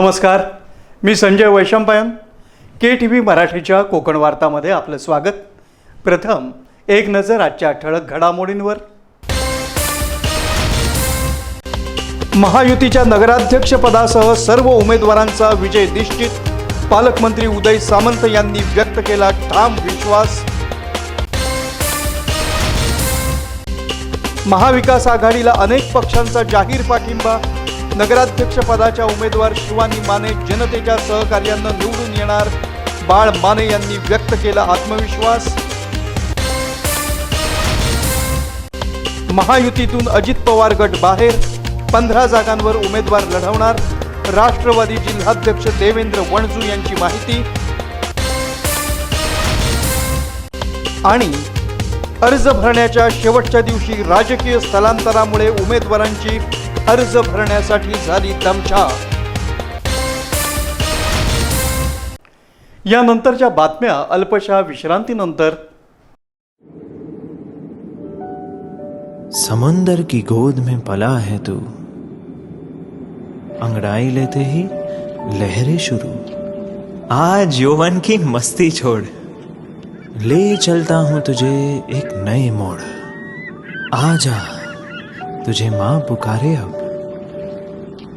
नमस्कार. मी Sanjay Vaishampayan. K T V मराठीच्या कोकण वार्तामध्ये आपलं स्वागत. प्रथम एक नजर आजच्या ठळक घडामोडींवर. महायुतीच्या नगराध्यक्षपदासह सर्व उमेदवारांचा विजय निश्चित. पालकमंत्री उदय सामंत यांनी व्यक्त केला ठाम विश्वास. महाविकास आघाडीला अनेक पक्षांचा जाहीर पाठिंबा. नगराध्यक्षपदाच्या उमेदवार शिवानी माने जनतेच्या सहकार्यानं निवडून येणार. बाळ माने यांनी व्यक्त केला आत्मविश्वास. महायुतीतून अजित पवार गट बाहेर. पंधरा जागांवर उमेदवार लढवणार. राष्ट्रवादी जिल्हाध्यक्ष देवेंद्र वणजू यांची माहिती. आणि अर्ज भरण्याच्या शेवटच्या दिवशी राजकीय स्थलांतरामुळे उमेदवारांची अर्ज़ भरण्यासाठी यानंतरच्या बातम्या अल्पशा विश्रांतीनंतर. समुंदर की गोद में पला है तू. अंगड़ाई लेते ही लहरें शुरू. आज यौवन की मस्ती छोड़. ले चलता हूँ तुझे एक नए मोड़. आजा तुझे माँ पुकारे अब.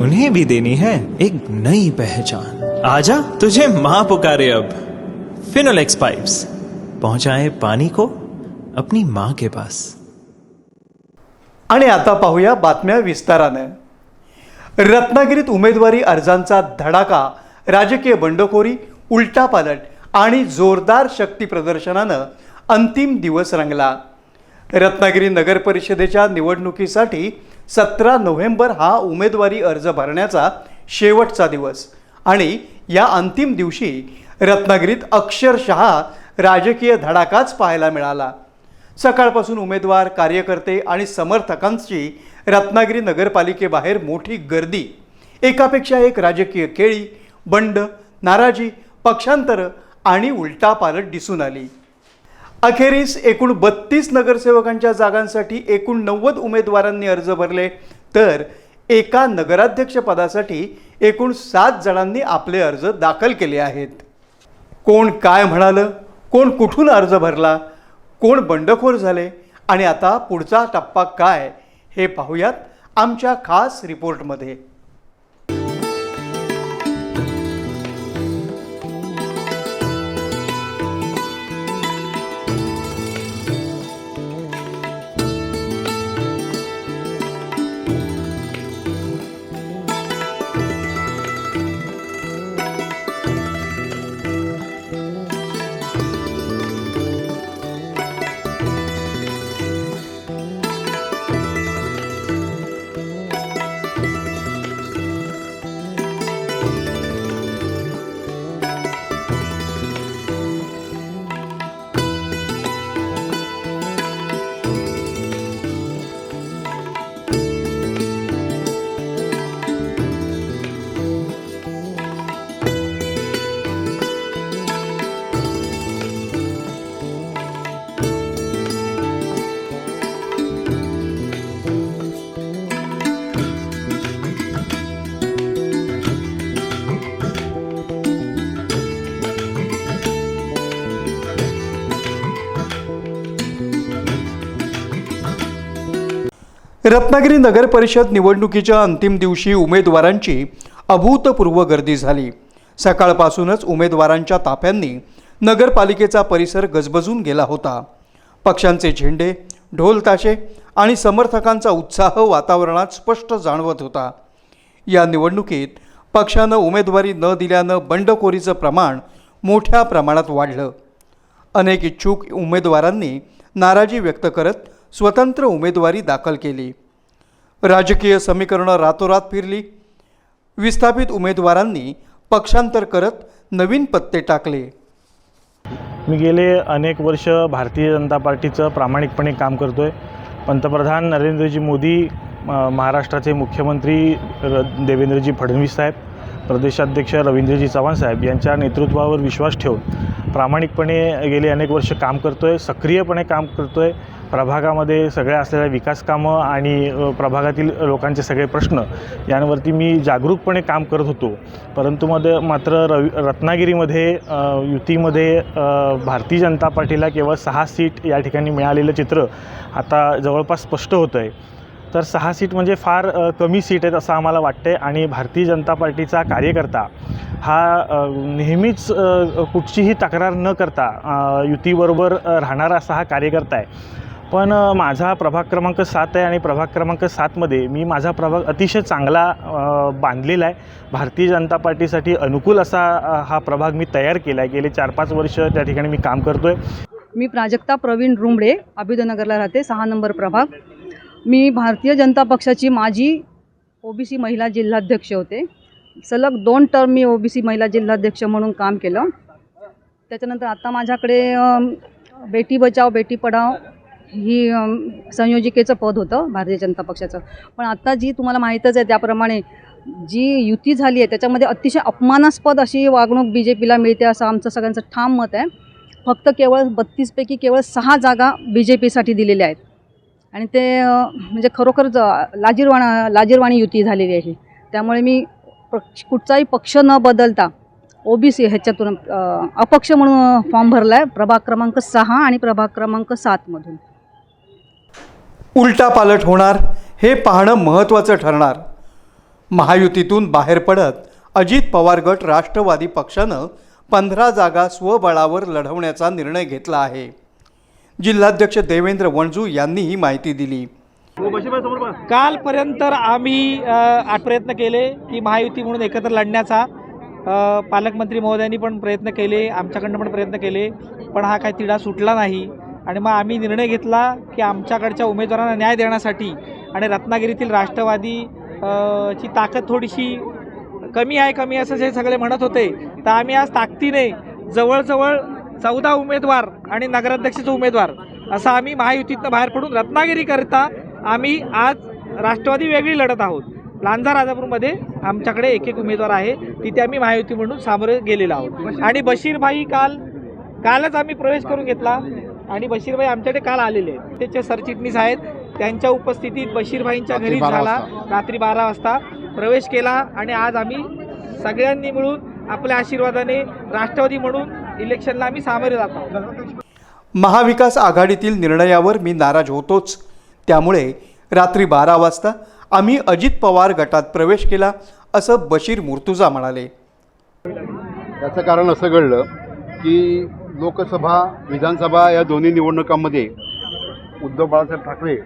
उन्हें भी देनी है एक नई पहचान। आजा तुझे मां पुकारे अब। फिनोलेक्स पाइप्स पहुंचाए पानी को अपनी मां के पास। आणि आता पाहूया बातम्या विस्तारानं. रत्नागिरीत उमेदवारी अर्जांचा धडाका राजकीय बंडखोरी उलटापालट आणि जोरदार शक्ती प्रदर्शनानं अंतिम दिवस रंगला. रत्नागिरी नगर परिषदेच्या निवडणुकीसाठी सतरा नोव्हेंबर हा उमेदवारी अर्ज भरण्याचा शेवटचा दिवस. आणि या अंतिम दिवशी रत्नागिरीत अक्षरशः राजकीय धडाकाच पाहायला मिळाला. सकाळपासून उमेदवार कार्यकर्ते आणि समर्थकांची रत्नागिरी नगरपालिकेबाहेर मोठी गर्दी. एकापेक्षा एक राजकीय केळी बंड नाराजी पक्षांतर आणि उलटापालट दिसून आली. अखेरीस एकूण बत्तीस नगरसेवकांच्या जागांसाठी एकूण नव्वद उमेदवारांनी अर्ज भरले. तर एका नगराध्यक्षपदासाठी एकूण सात जणांनी आपले अर्ज दाखल केले आहेत. कोण काय म्हणालं? कोण कुठून अर्ज भरला? कोण बंडखोर झाले? आणि आता पुढचा टप्पा काय? हे पाहूयात आमच्या खास रिपोर्टमध्ये. रत्नागिरी नगर परिषद निवडणुकीच्या अंतिम दिवशी उमेदवारांची अभूतपूर्व गर्दी झाली. सकाळपासूनच उमेदवारांच्या ताफ्यांनी नगरपालिकेचा परिसर गजबजून गेला होता. पक्षांचे झेंडे ढोल ताशे आणि समर्थकांचा उत्साह वातावरणात स्पष्ट जाणवत होता. या निवडणुकीत पक्षानं उमेदवारी न दिल्यानं बंडखोरीचं प्रमाण मोठ्या प्रमाणात वाढलं. अनेक इच्छुक उमेदवारांनी नाराजी व्यक्त करत स्वतंत्र उमेदवारी दाखल केली. राजकीय समीकरणं रातोरात फिरली. विस्थापित उमेदवारांनी पक्षांतर करत नवीन पत्ते टाकले. मी गेले अनेक वर्ष भारतीय जनता पार्टीचं प्रामाणिकपणे काम करतो आहे पंतप्रधान नरेंद्रजी मोदी म- महाराष्ट्राचे मुख्यमंत्री र देवेंद्रजी फडणवीस साहेब प्रदेशाध्यक्ष रवींद्रजी चव्हाण साहेब यांच्या नेतृत्वावर विश्वास ठेवून प्रामाणिकपणे गेले अनेक वर्ष काम करतो आहे सक्रियपणे काम करतो आहे प्रभागामध्ये सगळ्या असलेल्या विकासकामं आणि प्रभागातील लोकांचे सगळे प्रश्न यांवरती मी जागरूकपणे काम करत होतो. परंतु मध्ये मात्र रवि रत्नागिरीमध्ये युतीमध्ये भारतीय जनता पार्टीला केवळ सहा सीट या ठिकाणी मिळालेलं चित्र आता जवळपास स्पष्ट होतं आहे तर सहा सीट म्हणजे फार कमी सीट आहेत असं आम्हाला वाटते आणि भारतीय जनता पार्टीचा कार्यकर्ता हा नेहमीच कुठचीही तक्रार न करता युतीबरोबर राहणारा असा हा कार्यकर्ता आहे. पण माझा प्रभाग क्रमांक सात आहे आणि प्रभाग क्रमांक सातमध्ये मी माझा प्रभाग अतिशय चांगला बांधलेला आहे. भारतीय जनता पार्टीसाठी अनुकूल असा हा प्रभाग मी तयार केला आहे. गेले चार पाच वर्ष त्या ठिकाणी मी काम करतो आहे मी प्राजक्ता प्रवीण रुंबडे अभ्युदयनगरला राहते. सहा नंबर प्रभाग. मी भारतीय जनता पक्षाची माजी ओबीसी महिला जिल्हाध्यक्ष होते. सलग दोन टर्म मी ओबीसी महिला जिल्हाध्यक्ष म्हणून काम केलं. त्याच्यानंतर आता माझ्याकडे बेटी बचाव बेटी पढाव ही संयोजिकेचं पद होतं भारतीय जनता पक्षाचं. पण आता जी तुम्हाला माहीतच आहे त्याप्रमाणे जी युती झाली आहे त्याच्यामध्ये अतिशय अपमानास्पद अशी वागणूक बी जे पीला मिळते असं आमचं सगळ्यांचं ठाम मत आहे. फक्त केवळ बत्तीसपैकी केवळ सहा जागा बी जे पीसाठी दिलेल्या आहेत. आणि ते म्हणजे खरोखर लाजीरवाणा लाजीरवाणी युती झालेली आहे त्यामुळे मी पक्ष कुठचाही पक्ष न बदलता ओबीसी ह्याच्यातून अपक्ष म्हणून फॉर्म भरला आहे प्रभाग क्रमांक सहा आणि प्रभाग क्रमांक सातमधून उलटा पालट होणार हे पाहणं महत्त्वाचं ठरणार. महायुतीतून बाहेर पडत अजित पवार गट राष्ट्रवादी पक्षानं पंधरा जागा स्वबळावर लढवण्याचा निर्णय घेतला आहे. जिल्हाध्यक्ष देवेंद्र वणजू यांनी ही माहिती दिली. कालपर्यंत आम्ही आठ प्रयत्न केले की महायुती म्हणून एकत्र लढण्याचा. पालकमंत्री महोदयांनी पण प्रयत्न केले आमच्याकडनं पण प्रयत्न केले पण हा काही तिढा सुटला नाही. आणि मग आम्ही निर्णय घेतला की आमच्याकडच्या उमेदवारांना न्याय देण्यासाठी आणि रत्नागिरीतील राष्ट्रवादी ची ताकद थोडीशी कमी आहे कमी असं जे सगळे म्हणत होते. तर आम्ही आज ताकदीने जवळजवळ चौदा उमेदवार आणि नगराध्यक्षाचा उमेदवार असं आम्ही महायुतीतनं बाहेर पडून रत्नागिरीकरिता आम्ही आज राष्ट्रवादी वेगळी लढत आहोत. लांजा राजापूरमध्ये आमच्याकडे एक एक उमेदवार आहे तिथे आम्ही महायुती म्हणून सामोरे गेलेलो आहोत. आणि बशीरभाई काल कालच आम्ही प्रवेश करून घेतला. आणि बशीरभाई आमच्याकडे काल आलेले आहेत. त्याचे सरचिटणीस आहेत. त्यांच्या उपस्थितीत बशीरभाईंच्या घरी झाला. रात्री बारा वाजता प्रवेश केला आणि आज आम्ही सगळ्यांनी मिळून आपल्या आशीर्वादाने राष्ट्रवादी म्हणून इलेक्शनला आम्ही सामोरे जात आहोत. महाविकास आघाडीतील निर्णयावर मी नाराज होतोच. त्यामुळे रात्री बारा वाजता आम्ही अजित पवार गटात प्रवेश केला असं बशीर मुर्तुजा म्हणाले. याचं कारण असं घडलं की लोकसभा विधानसभा या दोन्ही निवडणुकांमध्ये उद्धव बाळासाहेब ठाकरे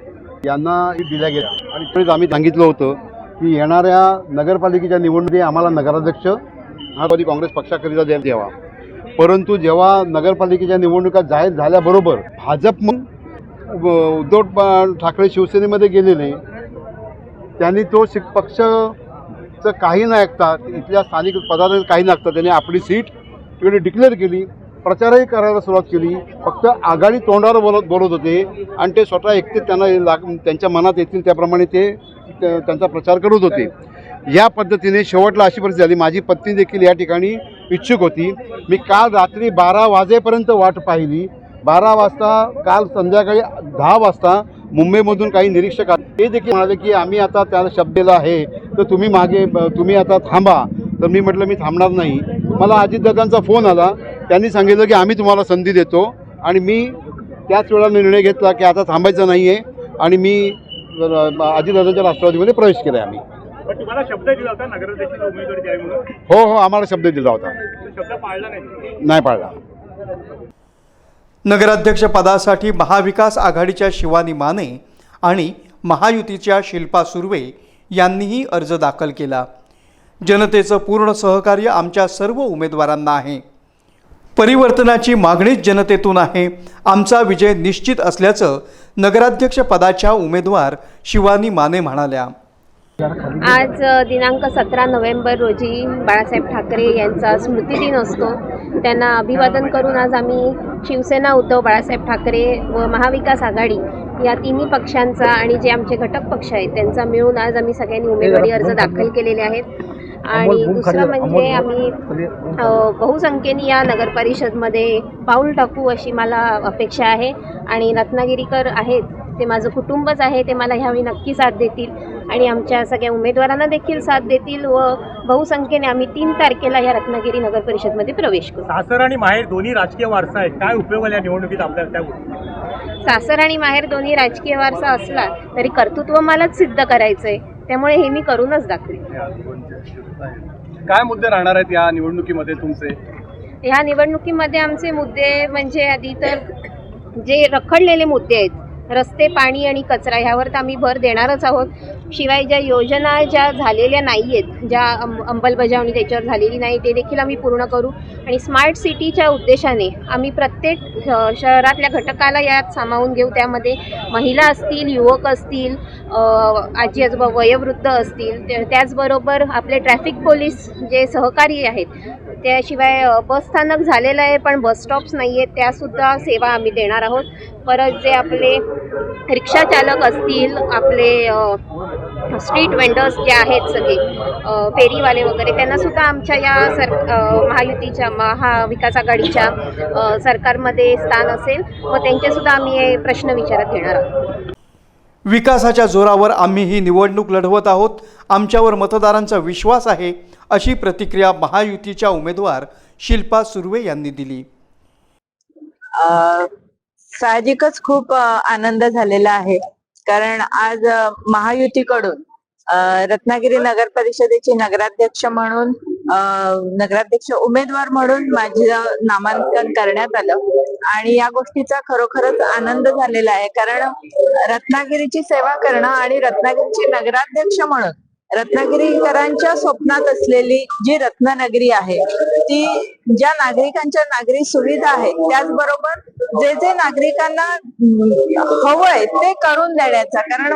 यांना दिल्या गेल्या. आणि त्यावेळेस आम्ही सांगितलं होतं की येणाऱ्या नगरपालिकेच्या निवडणुकीत आम्हाला नगराध्यक्ष राष्ट्रवादी काँग्रेस पक्षाकरिता द्या द्यावा. परंतु जेव्हा नगरपालिकेच्या निवडणुका जाहीर झाल्याबरोबर भाजप मग उद्धव ठाकरे शिवसेनेमध्ये गेलेले त्यांनी तो शिक पक्षचं काही न ऐकता इथल्या स्थानिक पदाधिकारी काही न ऐकता त्यांनी आपली सीट तिकडे डिक्लेअर केली. प्रचारही करायला सुरुवात केली. फक्त आघाडी तोंडावर बोलत बोलत होते. आणि ते स्वतः एकटे त्यांना लाग त्यांच्या मनात येतील त्याप्रमाणे ते त्यांचा प्रचार करत होते. या पद्धतीने शेवटला अशी परिस्थिती झाली. माझी पत्नी देखील या ठिकाणी इच्छुक होती. मी काल रात्री बारा वाजेपर्यंत वाट पाहिली. बारा वाजता काल संध्याकाळी दहा वाजता मुंबईमधून काही निरीक्षक ते देखील म्हणाले की आम्ही आता त्याला शब्देला आहे. तर तुम्ही मागे तुम्ही आता थांबा. तर मी म्हटलं मी थांबणार नाही. मला अजितदादांचा फोन आला. त्यांनी सांगितलं की आम्ही तुम्हाला संधी देतो आणि मी त्याच वेळा निर्णय घेतला की आता थांबायचं नाही आहे आणि मी अजितदादांच्या राष्ट्रवादीमध्ये प्रवेश केला आहे आम्ही तुम्हाला शब्द दिला होता हो हो आम्हाला शब्द दिला होता. शब्द पाळला नाही. नाही पाळला. नगराध्यक्षपदासाठी महाविकास आघाडीच्या शिवानी माने आणि महायुतीच्या शिल्पा सुर्वे यांनीही अर्ज दाखल केला. जनतेचं पूर्ण सहकार्य आमच्या सर्व उमेदवारांना आहे. परिवर्तनाची मागणीच जनतेतून आहे. आमचा विजय निश्चित असल्याचं नगराध्यक्षपदाच्या उमेदवार शिवानी माने म्हणाल्या. आज दिनांक सतरा नोव्हेंबर रोजी बाळासाहेब ठाकरे यांचा स्मृतिदिन असतो. त्यांना अभिवादन करून आज आम्ही शिवसेना उद्धव बाळासाहेब ठाकरे व महाविकास आघाडी या तिन्ही पक्षांचा आणि जे आमचे घटक पक्ष आहेत त्यांचा मिळून आज आम्ही सगळ्यांनी उमेदवारी अर्ज दाखल केलेले आहेत. आणि दुसरं म्हणजे आम्ही बहुसंख्येने या नगर परिषदमध्ये पाऊल टाकू अशी मला अपेक्षा आहे. आणि रत्नागिरीकर आहेत ते माझं कुटुंबच आहे ते मला ह्यावेळी नक्की साथ देतील. आणि आमच्या सगळ्या उमेदवारांना देखील साथ देतील व बहुसंख्येने आम्ही तीन तारखेला या रत्नागिरी नगर परिषदमध्ये प्रवेश करू. सासर आणि माहेर दोन्ही राजकीय वारसा आहे काय उपयोग आला या निवडणुकीत आपल्याला त्या सासर आणि माहेर दोन्ही राजकीय वारसा असला तरी कर्तृत्व मलाच सिद्ध करायचं आहे त्यामुळे हे मी करूनच दाखवेन. काय मुद्दे राहणार आहेत या निवडणुकीमध्ये तुमचे? ह्या निवडणुकीमध्ये आमचे मुद्दे म्हणजे आधी तर जे रखडलेले मुद्दे आहेत रस्ते पाणी आणि कचरा ह्यावर तर आम्ही भर देणारच आहोत. शिवाय ज्या योजना ज्या झालेल्या नाही आहेत ज्या अंमलबजावणी त्याच्यावर झालेली नाही ते देखील आम्ही पूर्ण करू. आणि स्मार्ट सिटीच्या उद्देशाने आम्ही प्रत्येक शहरातल्या घटकाला यात सामावून घेऊ. त्यामध्ये महिला असतील युवक असतील आजी आजोबा वयोवृद्ध असतील त्या- त्याचबरोबर आपले ट्रॅफिक पोलीस जे सहकारी आहेत त्याशिवाय बसस्थानक बस स्थानक झालेलं आहे पण बस स्टॉप्स नाही आहेत. त्यासुद्धा सेवा आम्ही देणार आहोत. परत जे आपले रिक्षा चालक असतील आपले स्ट्रीट वेंडर्स जे आहेत सगळे फेरीवाले वगैरे त्यांनासुद्धा आमच्या या सर महायुतीच्या महाविकास आघाडीच्या सरकारमध्ये स्थान असेल व त्यांचेसुद्धा आम्ही हे प्रश्न विचारात घेणार आहोत. विकासाच्या जोरावर आम्ही ही निवडणूक लढवत आहोत. आमच्यावर मतदारांचा विश्वास आहे अशी प्रतिक्रिया महायुतीच्या उमेदवार शिल्पा सुर्वे यांनी दिली. साहजिकच खूप आनंद झालेला आहे. कारण आज महायुतीकडून रत्नागिरी नगर परिषदेचे नगराध्यक्ष म्हणून नगराध्यक्ष उमेदवार म्हणून माझं नामांकन करण्यात आलं. आणि या गोष्टीचा खरोखरच आनंद झालेला आहे. कारण रत्नागिरीची सेवा करणं आणि रत्नागिरीची नगराध्यक्ष म्हणून रत्नागिरीकरांच्या स्वप्नात असलेली जी रत्ननगरी आहे ती ज्या नागरिकांच्या नागरी सुविधा आहेत त्याचबरोबर जे जे नागरिकांना हवंय ते करून देण्याचा. कारण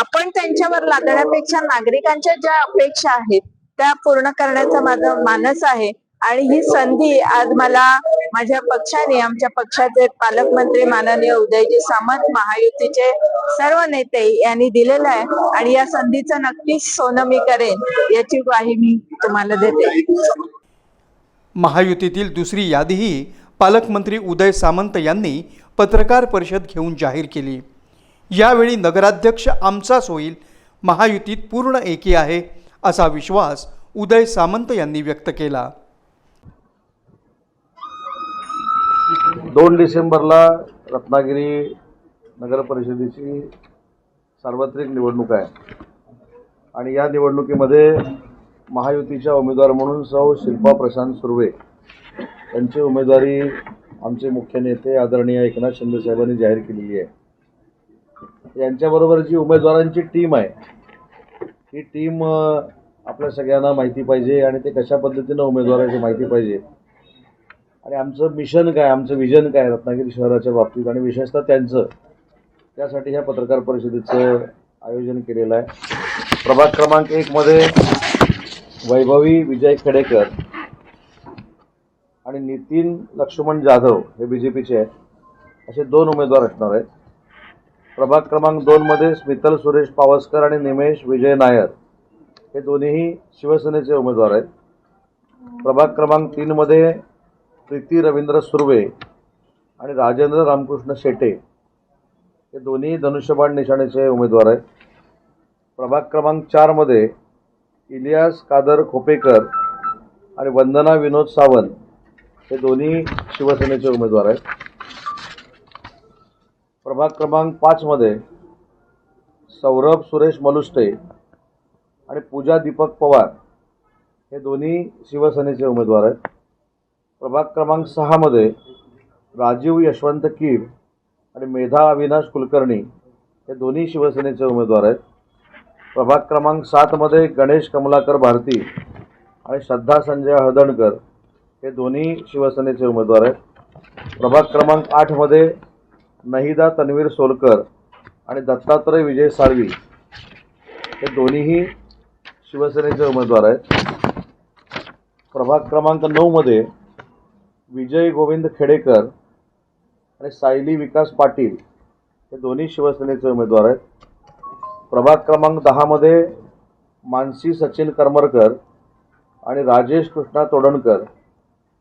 आपण त्यांच्यावर लादण्यापेक्षा नागरिकांच्या ज्या अपेक्षा आहेत त्या पूर्ण करण्याचा माझा मानस आहे. आणि ही संधी आज मला माझ्या पक्षाने आमच्या पक्षाचे पालकमंत्री माननीय उदयजी सामंत महायुतीचे सर्व नेते यांनी दिलेलं आहे. आणि या संधीचं नक्कीच सोनं मी करेन याची ग्वाही मी तुम्हाला देते. महायुतीतील दुसरी यादीही पालकमंत्री उदय सामंत यांनी पत्रकार परिषद घेऊन जाहीर केली. यावेळी नगराध्यक्ष आमचाच होईल. महायुतीत पूर्ण एकी आहे. असा विश्वास उदय सामंत यांनी व्यक्त केला. दोन डिसेंबरला रत्नागिरी नगर परिषदेची सार्वत्रिक निवडणूक आहे. आणि या निवडणुकीमध्ये महायुतीच्या उमेदवार म्हणून सौ शिल्पा प्रशांत सुर्वे यांची उमेदवारी आमचे मुख्य नेते आदरणीय एकनाथ शिंदे साहेबांनी जाहीर केलेली आहे. यांच्याबरोबर जी उमेदवारांची टीम आहे ही टीम आपल्या सगळ्यांना माहिती पाहिजे आणि ते कशा पद्धतीनं उमेदवार माहिती पाहिजे. आणि आमचं मिशन काय आमचं विजन काय रत्नागिरी शहराच्या बाबतीत आणि विशेषतः त्यांचं त्यासाठी ह्या पत्रकार परिषदेचं आयोजन केलेलं आहे. प्रभाग क्रमांक एकमध्ये वैभवी विजय खेडेकर आणि नितीन लक्ष्मण जाधव हे बी जे पीचे आहेत. असे दोन उमेदवार असणार आहेत. प्रभाग क्रमांक दोनमध्ये स्मितल सुरेश पावसकर आणि निमेश विजय नायर. हे दोन्हीही शिवसेनेचे उमेदवार आहेत. प्रभाग क्रमांक तीनमध्ये प्रीती रवींद्र सुर्वे आणि राजेंद्र रामकृष्ण शेटे. हे दोन्ही धनुष्यबाण निशाणेचे उमेदवार आहेत. प्रभाग क्रमांक चारमध्ये इलियास कादर खोपेकर आणि वंदना विनोद सावंत. हे दोन्ही शिवसेनेचे उमेदवार आहेत. प्रभाग क्रमांक पाचमध्ये सौरभ सुरेश मलुष्टे आणि पूजा दीपक पवार हे दोन्ही शिवसेनेचे उमेदवार आहेत. प्रभाग क्रमांक सहामध्ये राजीव यशवंत कीर आणि मेधा अविनाश कुलकर्णी हे दोन्ही शिवसेनेचे उमेदवार आहेत. प्रभाग क्रमांक सातमध्ये गणेश कमलाकर भारती आणि श्रद्धा संजय हळदणकर हे दोन्ही शिवसेनेचे उमेदवार आहेत. प्रभाग क्रमांक आठमध्ये नहिदा तन्वीर सोलकर आणि दत्तात्रय विजय साळवी हे दोन्हीही शिवसेनेचे उमेदवार आहेत. प्रभाग क्रमांक नऊमध्ये विजय गोविंद खेडेकर आणि सायली विकास पाटील हे दोन्ही शिवसेनेचे उमेदवार आहेत. प्रभाग क्रमांक दहामध्ये मानसी सचिन करमरकर आणि राजेश कृष्णा तोडणकर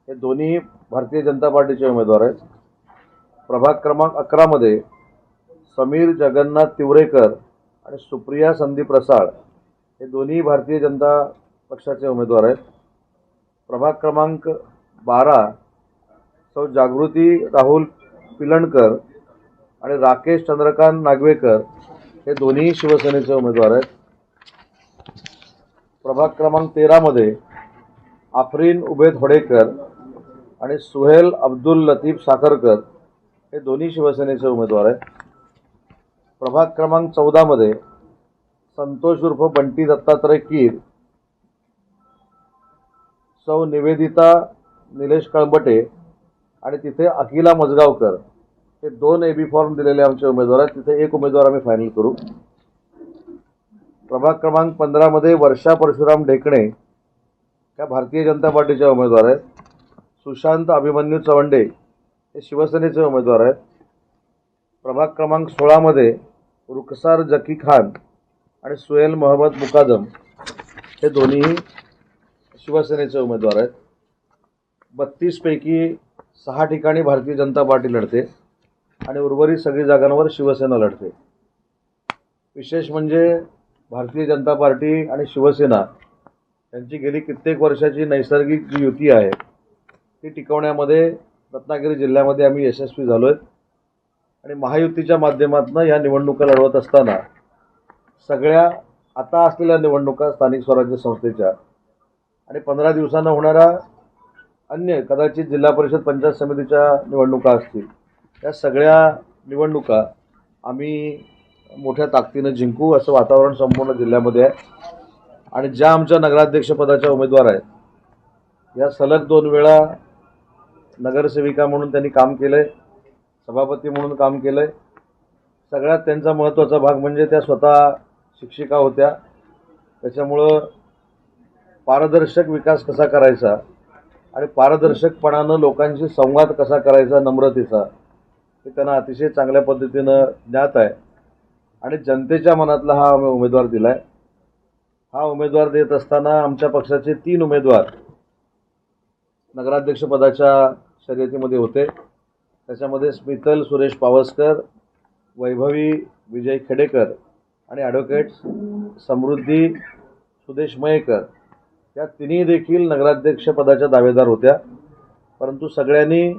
हे दोन्ही भारतीय जनता पार्टीचे उमेदवार आहेत. प्रभाग क्रमांक अकरामध्ये समीर जगन्नाथ तिवरेकर आणि सुप्रिया संदीप रसाळ हे दोन्ही भारतीय जनता पक्षाचे उमेदवार आहेत. प्रभाग क्रमांक बारा सौ जागृती राहुल पिलणकर आणि राकेश चंद्रकांत नागवेकर हे दोन्ही शिवसेनेचे उमेदवार आहेत. प्रभाग क्रमांक तेरामध्ये आफरीन उबेद होडेकर आणि सुहेल अब्दुल लतीफ साखरकर हे दोन्ही शिवसेनेचे उमेदवार आहेत. प्रभाग क्रमांक चौदामध्ये संतोष उर्फ बंटी दत्तात्रय कीर सौ निवेदिता निलेश कळंबटे आणि तिथे अकिला मजगावकर हे दोन ए बी फॉर्म दिलेले आमचे उमेदवार आहेत. तिथे एक उमेदवार आम्ही फायनल करू. प्रभाग क्रमांक पंधरामध्ये वर्षा परशुराम ढेकणे त्या भारतीय जनता पार्टीच्या उमेदवार आहेत. सुशांत अभिमन्यू चवंडे हे शिवसेनेचे उमेदवार आहेत. प्रभाग क्रमांक सोळामध्ये रुखसार जकी खान आणि सुहेल मोहम्मद मुकादम हे दोन्हीही शिवसेनेचे उमेदवार आहेत. बत्तीसपैकी सहा ठिकाणी भारतीय जनता पार्टी लढते आणि उर्वरित सगळी जागांवर शिवसेना लढते. विशेष म्हणजे भारतीय जनता पार्टी आणि शिवसेना यांची गेली कित्येक वर्षाची नैसर्गिक जी युती आहे. ती टिकवण्यामध्ये रत्नागिरी जिल्ह्यामध्ये आम्ही यशस्वी झालो आहेत आणि महायुतीच्या माध्यमातून या निवडणुका लढवत असताना सगळ्या आता असलेल्या निवडणुका स्थानिक स्वराज्य संस्थेच्या आणि पंधरा दिवसांना होणाऱ्या अन्य कदाचित जिल्हा परिषद पंचायत समितीच्या निवडणुका असतील या सगळ्या निवडणुका आम्ही मोठ्या ताकदीनं जिंकू असं वातावरण संपूर्ण जिल्ह्यामध्ये आहे. आणि ज्या आमच्या नगराध्यक्षपदाच्या उमेदवार आहेत या सलग दोन वेळा नगरसेविका म्हणून त्यांनी काम केलं आहे सभापती म्हणून काम केलं आहे सगळ्यात त्यांचा महत्त्वाचा भाग म्हणजे त्या स्वतः शिक्षिका होत्या. त्याच्यामुळं पारदर्शक विकास कसा करायचा आणि पारदर्शकपणानं लोकांशी संवाद कसा करायचा नम्रतेचा हे त्यांना अतिशय चांगल्या पद्धतीनं ज्ञात आहे. आणि जनतेच्या मनातला हा आम्ही उमेदवार दिला आहे हा उमेदवार देत असताना आमच्या पक्षाचे तीन उमेदवार नगराध्यक्षपदाच्या शर्यतीमध्ये होते. त्याच्यामध्ये स्मितल सुरेश पावसकर वैभवी विजय खेडेकर आणि ॲडव्होकेट समृद्धी सुदेश मयेकर. या तिन्ही देखील नगराध्यक्षपदाच्या दावेदार होत्या. परंतु सगळ्यांनी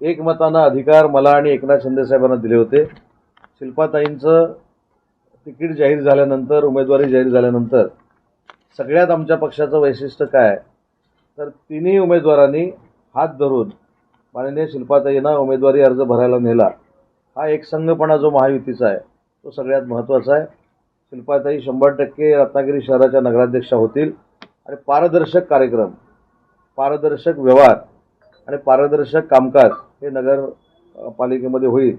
एकमतानं अधिकार मला आणि एकनाथ शिंदेसाहेबांना दिले होते. शिल्पाताईंचं तिकीट जाहीर झाल्यानंतर उमेदवारी जाहीर झाल्यानंतर सगळ्यात आमच्या पक्षाचं वैशिष्ट्य काय? आहे तर तिन्ही उमेदवारांनी हात धरून माननीय शिल्पाताईंना उमेदवारी अर्ज भरायला नेला. हा एकसंघपणा जो महायुतीचा आहे तो सगळ्यात महत्त्वाचा आहे. शिल्पाताई शंभर टक्के रत्नागिरी शहराच्या नगराध्यक्षा होतील आणि पारदर्शक कार्यक्रम पारदर्शक व्यवहार आणि पारदर्शक कामकाज हे नगर पालिकेमध्ये होईल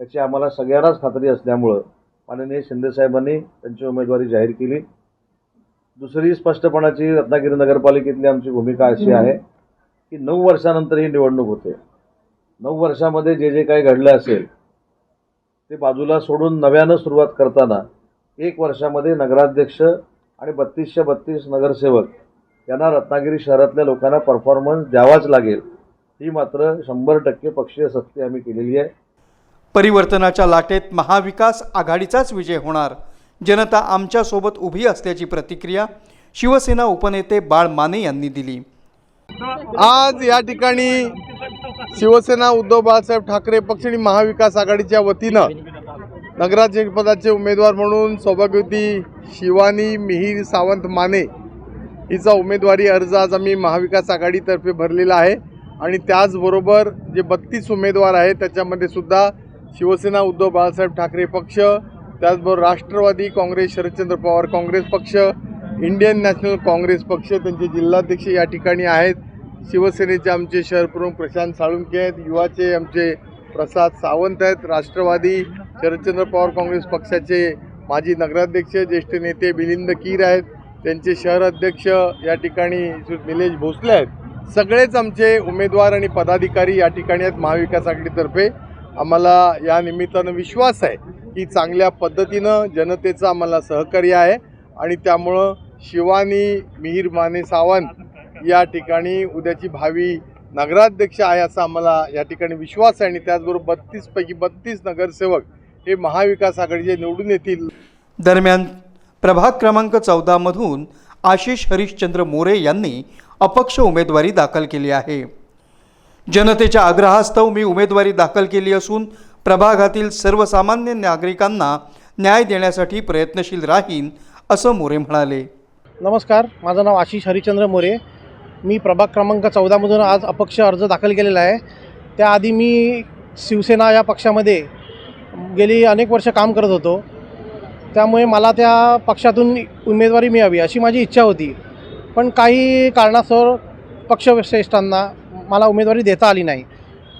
याची आम्हाला सगळ्यांनाच खात्री असल्यामुळं माननीय शिंदेसाहेबांनी त्यांची उमेदवारी जाहीर केली. दुसरी स्पष्टपणाची रत्नागिरी नगरपालिकेतली आमची भूमिका अशी आहे की नऊ वर्षानंतर ही निवडणूक होते. नऊ वर्षामध्ये जे जे काही घडलं असेल ते बाजूला सोडून नव्यानं सुरुवात करताना एक वर्षामध्ये नगराध्यक्ष आणि बत्तीसशे बत्तीस नगरसेवक यांना रत्नागिरी शहरातल्या लोकांना परफॉर्मन्स द्यावाच लागेल. ही मात्र शंभर टक्के पक्षीय सक्ती आम्ही केलेली आहे. परिवर्तनाच्या लाटेत महाविकास आघाडीचाच विजय होणार. जनता आमच्यासोबत उभी असल्याची प्रतिक्रिया शिवसेना उपनेते बाळ माने यांनी दिली. आज या ठिकाणी शिवसेना उद्धव बाळासाहेब ठाकरे पक्ष आणि महाविकास आघाडीच्या वतीनं नगराध्यक्षपदाचे उमेदवार म्हणून सौभाग्यवती शिवानी मिहीर सावंत माने हिचा उमेदवारी अर्ज आज आम्ही महाविकास आघाडीतर्फे भरलेला आहे. आणि त्याचबरोबर जे बत्तीस उमेदवार आहेत त्याच्यामध्ये सुद्धा शिवसेना उद्धव बाळासाहेब ठाकरे पक्ष त्याचबरोबर राष्ट्रवादी काँग्रेस शरदचंद्र पवार काँग्रेस पक्ष इंडियन नॅशनल काँग्रेस पक्ष त्यांचे जिल्हाध्यक्ष या ठिकाणी आहेत. शिवसेनेचे आमचे शहरप्रमुख प्रशांत साळुंके आहेत. युवाचे आमचे प्रसाद सावंत आहेत. राष्ट्रवादी शरदचंद्र पवार काँग्रेस पक्षाचे माजी नगराध्यक्ष ज्येष्ठ नेते मिलिंद कीर आहेत. त्यांचे शहर अध्यक्ष या ठिकाणी निलेश भोसले आहेत. सगळेच आमचे उमेदवार आणि पदाधिकारी या ठिकाणी आहेत महाविकास आघाडीतर्फे. आम्हाला या निमित्तानं विश्वास आहे की चांगल्या पद्धतीनं जनतेचं आम्हाला सहकार्य आहे आणि त्यामुळं शिवानी मिहीर माने सावंत या ठिकाणी उद्याची भावी नगराध्यक्ष आहे असा आम्हाला या ठिकाणी विश्वास आहे. आणि त्याचबरोबर बत्तीसपैकी बत्तीस नगरसेवक हे महाविकास आघाडीचे निवडून येतील. दरम्यान प्रभाग क्रमांक चौदामधून आशिष हरिश्चंद्र मोरे यांनी अपक्ष उमेदवारी दाखल केली आहे. जनतेच्या आग्रहास्तव मी उमेदवारी दाखल केली असून प्रभागातील सर्वसामान्य नागरिकांना न्याय देण्यासाठी प्रयत्नशील राहीन असं मोरे म्हणाले. नमस्कार माझं नाव आशिष हरिचंद्र मोरे. मी प्रभाग क्रमांक चौदामधून आज अपक्ष अर्ज दाखल केलेला आहे. त्याआधी मी शिवसेना या पक्षामध्ये गेली अनेक वर्ष काम करत होतो. त्यामुळे मला त्या पक्षातून उमेदवारी मिळावी अशी माझी इच्छा होती. पण काही कारणास्तव पक्षश्रेष्ठांना मला उमेदवारी देता आली नाही.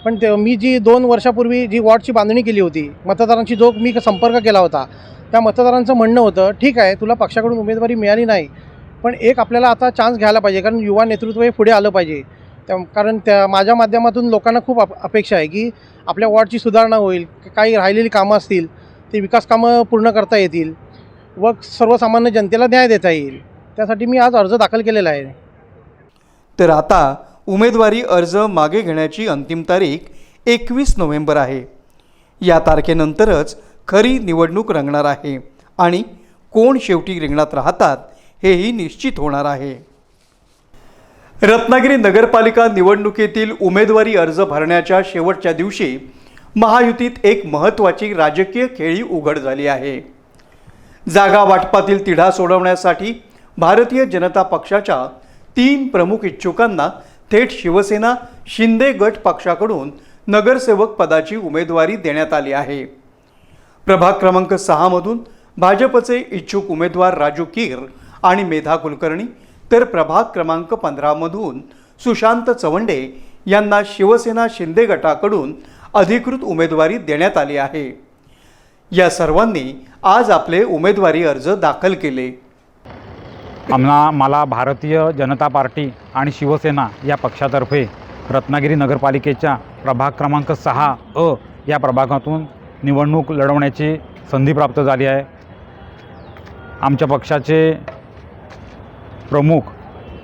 पण ते मी जी दोन वर्षापूर्वी जी वॉर्डची बांधणी केली होती मतदारांशी जो मी संपर्क केला होता त्या मतदारांचं म्हणणं होतं ठीक आहे तुला पक्षाकडून उमेदवारी मिळाली नाही पण एक आपल्याला आता चान्स घ्यायला पाहिजे कारण युवा नेतृत्व हे पुढे आलं पाहिजे. त्या कारण त्या माझ्या माध्यमातून लोकांना खूप अप अपेक्षा आहे की आपल्या वॉर्डची सुधारणा होईल काही राहिलेली कामं असतील ते विकास कामं पूर्ण करता येतील व सर्वसामान्य जनतेला न्याय देता येईल. त्यासाठी मी आज अर्ज दाखल केलेला आहे. तर आता उमेदवारी अर्ज मागे घेण्याची अंतिम तारीख एकवीस नोव्हेंबर आहे. या तारखेनंतरच खरी निवडणूक रंगणार आहे आणि कोण शेवटी रिंगणात राहतात हेही निश्चित होणार आहे. रत्नागिरी नगरपालिका निवडणुकीतील उमेदवारी अर्ज भरण्याच्या शेवटच्या दिवशी महायुतीत एक महत्त्वाची राजकीय खेळी उघड झाली आहे. जागा वाटपातील तिढा सोडवण्यासाठी भारतीय जनता पक्षाच्या तीन प्रमुख इच्छुकांना थेट शिवसेना शिंदे गट पक्षाकडून नगरसेवक पदाची उमेदवारी देण्यात आली आहे. प्रभाग क्रमांक सहामधून भाजपचे इच्छुक उमेदवार राजू कीर आणि मेधा कुलकर्णी तर प्रभाग क्रमांक पंधरामधून सुशांत चवंडे यांना शिवसेना शिंदे गटाकडून अधिकृत उमेदवारी देण्यात आली आहे. या सर्वांनी आज आपले उमेदवारी अर्ज दाखल केले. आम्हाला मला भारतीय जनता पार्टी आणि शिवसेना या पक्षातर्फे रत्नागिरी नगरपालिकेच्या प्रभाग क्रमांक सहा अ या प्रभागातून निवडणूक लढवण्याची संधी प्राप्त झाली आहे. आमच्या पक्षाचे प्रमुख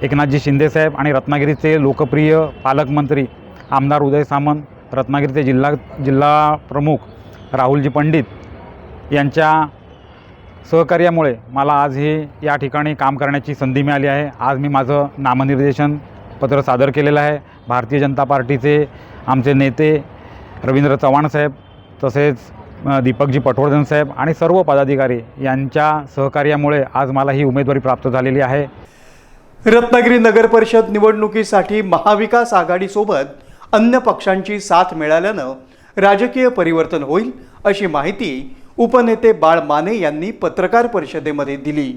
एकनाथजी शिंदेसाहेब आणि रत्नागिरीचे लोकप्रिय पालकमंत्री आमदार उदय सामंत रत्नागिरीचे जिल्हा जिल्हा प्रमुख राहुलजी पंडित यांच्या सहकार्यामुळे मला आज हे या ठिकाणी काम करण्याची संधी मिळाली आहे. आज मी माझं नामनिर्देशन पत्र सादर केलेलं आहे. भारतीय जनता पार्टीचे आमचे नेते रवींद्र चव्हाण साहेब तसेच दीपकजी पटवर्धन साहेब आणि सर्व पदाधिकारी यांच्या सहकार्यामुळे आज मला ही उमेदवारी प्राप्त झालेली आहे. रत्नागिरी नगर परिषद निवडणुकीसाठी महाविकास आघाडीसोबत अन्य पक्षांची साथ मिळाल्यानं राजकीय परिवर्तन होईल अशी माहिती उपनेते बाळ माने यांनी पत्रकार परिषदेमध्ये दिली.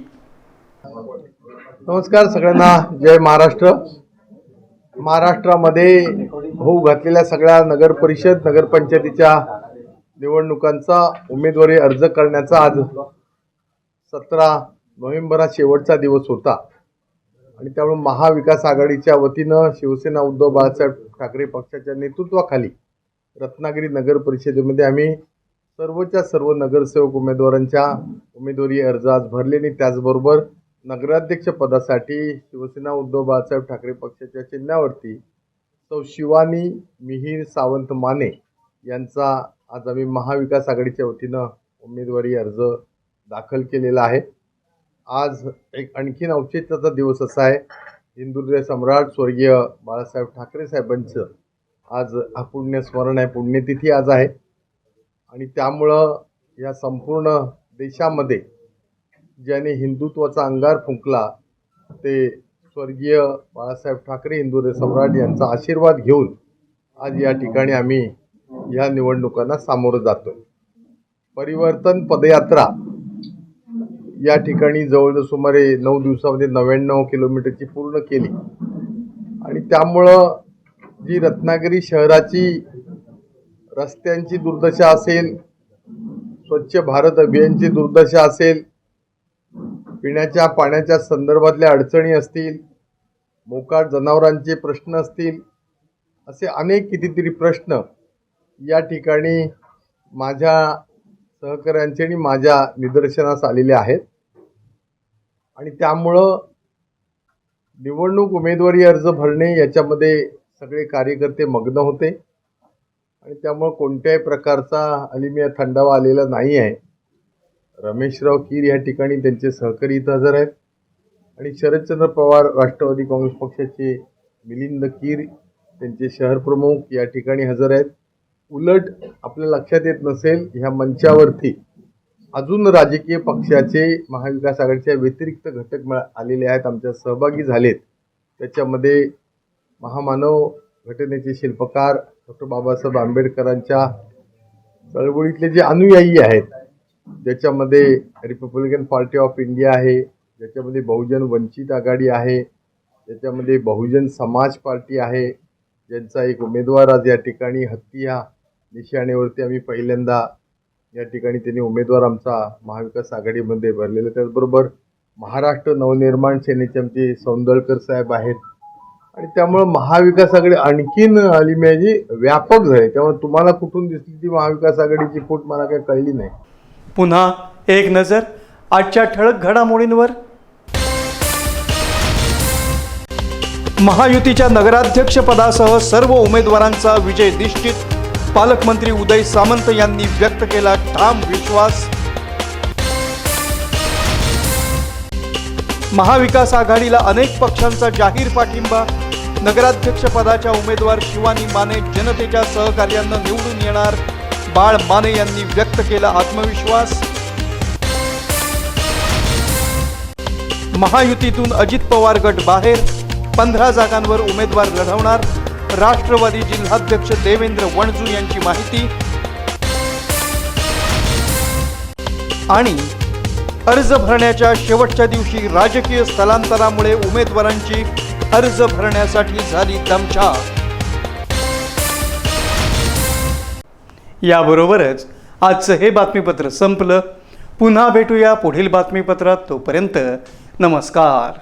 नमस्कार सगळ्यांना. जय महाराष्ट्र. महाराष्ट्रामध्ये होऊ घातलेल्या सगळ्या नगर परिषद नगरपंचायतीच्या निवडणुकांचा उमेदवारी अर्ज करण्याचा आज सतरा नोव्हेंबर हा शेवटचा दिवस होता. आणि त्यामुळे महाविकास आघाडीच्या वतीनं शिवसेना उद्धव बाळासाहेब ठाकरे पक्षाच्या नेतृत्वाखाली रत्नागिरी नगर परिषदेमध्ये आम्ही सर्वच्या सर्व नगरसेवक उमेदवारांच्या उमेदवारी अर्ज आज भरले आणि त्याचबरोबर नगराध्यक्षपदासाठी शिवसेना उद्धव बाळासाहेब ठाकरे पक्षाच्या चिन्हावरती सौ शिवानी मिहीर सावंत माने यांचा आज आम्ही महाविकास आघाडीच्या वतीनं उमेदवारी अर्ज दाखल केलेला आहे. आज एक आणखीन औचित्याचा दिवस असा आहे. हिंदुदय सम्राट स्वर्गीय बाळासाहेब ठाकरे साहेबांचं आज हा पुण्यस्मरण आहे पुण्यतिथी आज आहे. आणि त्यामुळं या संपूर्ण देशामध्ये ज्याने हिंदुत्वाचा अंगार फुंकला ते स्वर्गीय बाळासाहेब ठाकरे हिंदुदय सम्राट यांचा आशीर्वाद घेऊन आज या ठिकाणी आम्ही या निवडणुकांना सामोरं जातो. परिवर्तन पदयात्रा या ठिकाणी जवळजवळ सुमारे नऊ दिवसामध्ये नव्याण्णव किलोमीटरची पूर्ण केली. आणि त्यामुळं जी रत्नागिरी शहराची रस्त्यांची दुर्दशा असेल स्वच्छ भारत अभियानची दुर्दशा असेल पिण्याच्या पाण्याच्या संदर्भातल्या अडचणी असतील मोकाट जनावरांचे प्रश्न असतील असे अनेक कितीतरी प्रश्न या ठिकाणी माझ्या सहकाऱ्यांचे आणि माझ्या निदर्शनास आलेले आहेत. आणि त्यामुळं निवडणूक उमेदवारी अर्ज भरणे याच्यामध्ये सगळे कार्यकर्ते मग्न होते. आणि त्यामुळं कोणत्याही प्रकारचा अलिमिया थंडावा आलेला नाही आहे. रमेशराव कीर या ठिकाणी त्यांचे सहकारी इथं हजर आहेत. आणि शरदचंद्र पवार राष्ट्रवादी काँग्रेस पक्षाचे मिलिंद कीर त्यांचे शहर प्रमुख या ठिकाणी हजर आहेत. उलट आपल्या लक्षात येत नसेल ह्या मंचावरती अजून राजकीय पक्षाचे महाविकास आघाडीच्या व्यतिरिक्त घटक मिळा आलेले आहेत आमच्या सहभागी झालेत. त्याच्यामध्ये महामानव घटनेचे शिल्पकार डॉक्टर बाबासाहेब आंबेडकरांच्या चळवळीतले जे अनुयायी आहेत ज्याच्यामध्ये रिपब्लिकन पार्टी ऑफ इंडिया आहे ज्याच्यामध्ये बहुजन वंचित आघाडी आहे ज्याच्यामध्ये बहुजन समाज पार्टी आहे ज्यांचा एक उमेदवार आज या ठिकाणी हत्ती हा निशाणीवरती आम्ही पहिल्यांदा या ठिकाणी त्यांनी उमेदवार आमचा महाविकास आघाडीमध्ये भरलेला. त्याचबरोबर महाराष्ट्र नवनिर्माण सेनेचे आमचे सौंदळकर साहेब आहेत. आणि त्यामुळं महाविकास आघाडी आणखीन अलिम्याजी व्यापक झाली. त्यामुळे तुम्हाला कुठून दिसली ती महाविकास आघाडीची फूट मला काही कळली नाही. पुन्हा एक नजर आजच्या ठळक घडामोडींवर. महायुतीच्या नगराध्यक्षपदासह सर्व उमेदवारांचा विजय निश्चित पालकमंत्री उदय सामंत यांनी व्यक्त केला ठाम विश्वास. महाविकास आघाडीला अनेक पक्षांचा जाहीर पाठिंबा. नगराध्यक्षपदाच्या उमेदवार शिवानी माने जनतेच्या सहकार्यानं निवडून येणार. बाळ माने यांनी व्यक्त केला आत्मविश्वास. महायुतीतून अजित पवार गट बाहेर. पंधरा जागांवर उमेदवार लढवणार. राष्ट्रवादी जिल्हाध्यक्ष देवेंद्र वणजू यांची माहिती. आणि अर्ज भरण्याच्या शेवटच्या दिवशी राजकीय स्थलांतरामुळे उमेदवारांची अर्ज भरण्यासाठी झाली दमछाक. याबरोबरच आजचं हे बातमीपत्र संपलं. पुन्हा भेटूया पुढील बातमीपत्रात. तोपर्यंत नमस्कार.